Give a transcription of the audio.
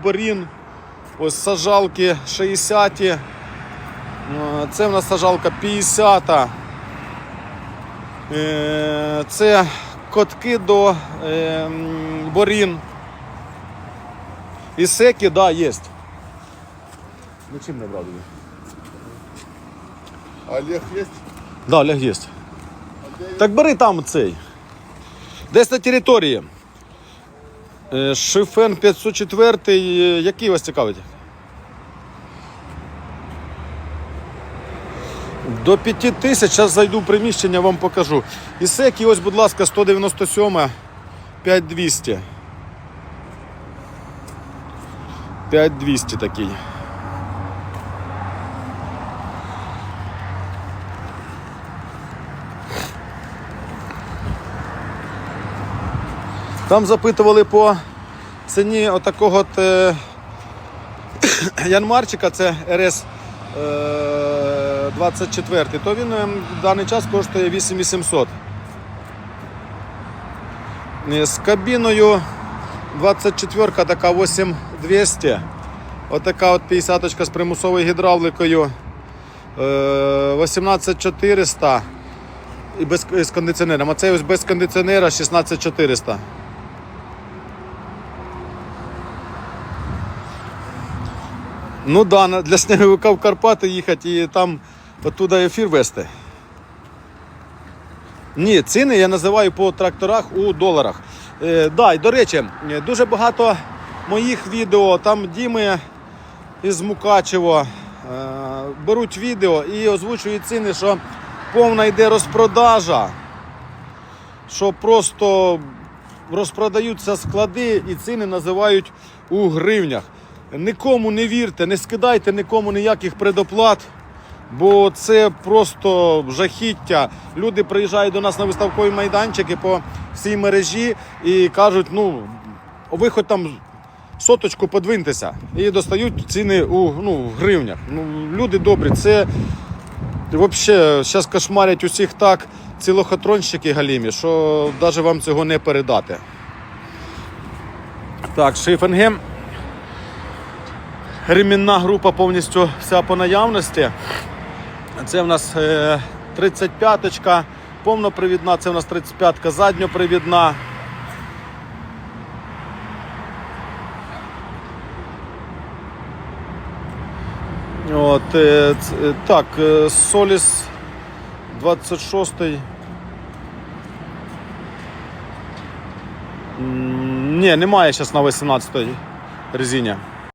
Борін. Ось сажалки 60. Е, Це в нас сажалка 50. Е, Це котки до е, борін. І секи, да, є. Нічим не брав. Олег есть? Да, Олег є. Так бери там цей. Десь на території. Е, Шифен 504, е, який вас цікавить? До 5 тисяч, зараз зайду в приміщення, вам покажу. І секі, ось, будь ласка, 197, 5200. 5200 такий. Там запитували по ціні отакого от, е, Янмарчика, це РС е, 24, то він е, в даний час коштує 8800. Е, З кабіною 24 така 8200. Отака от 50 з примусовою гідравликою е, 18400 і без з кондиціонером. А це ось без кондиціонера 16400. Ну да, для сніговика в Карпати їхати і там оттуда ефір вести. Ні, ціни я називаю по тракторах у доларах. Е, да, і до речі, е, дуже багато моїх відео, там Діми із Мукачево е, беруть відео і озвучують ціни, що повна йде розпродажа, що просто розпродаються склади і ціни називають у гривнях. Нікому не вірте, не скидайте нікому ніяких предоплат, бо це просто жахіття. Люди приїжджають до нас на виставкові майданчики по всій мережі і кажуть, ну, ви хоч там соточку подвиньтеся. І достають ціни у ну, в гривнях. Ну, люди добрі, це взагалі зараз кошмарять усіх так, ці лохотронщики галімі, що навіть вам цього не передати. Так, Шифенгем. Ремінна група повністю вся по наявності. Це в нас е, 35-ка повнопривідна, це в нас 35-ка задньопривідна. От, е, е, так, е, Solis 26-й. Ні, немає зараз на 18-й резині.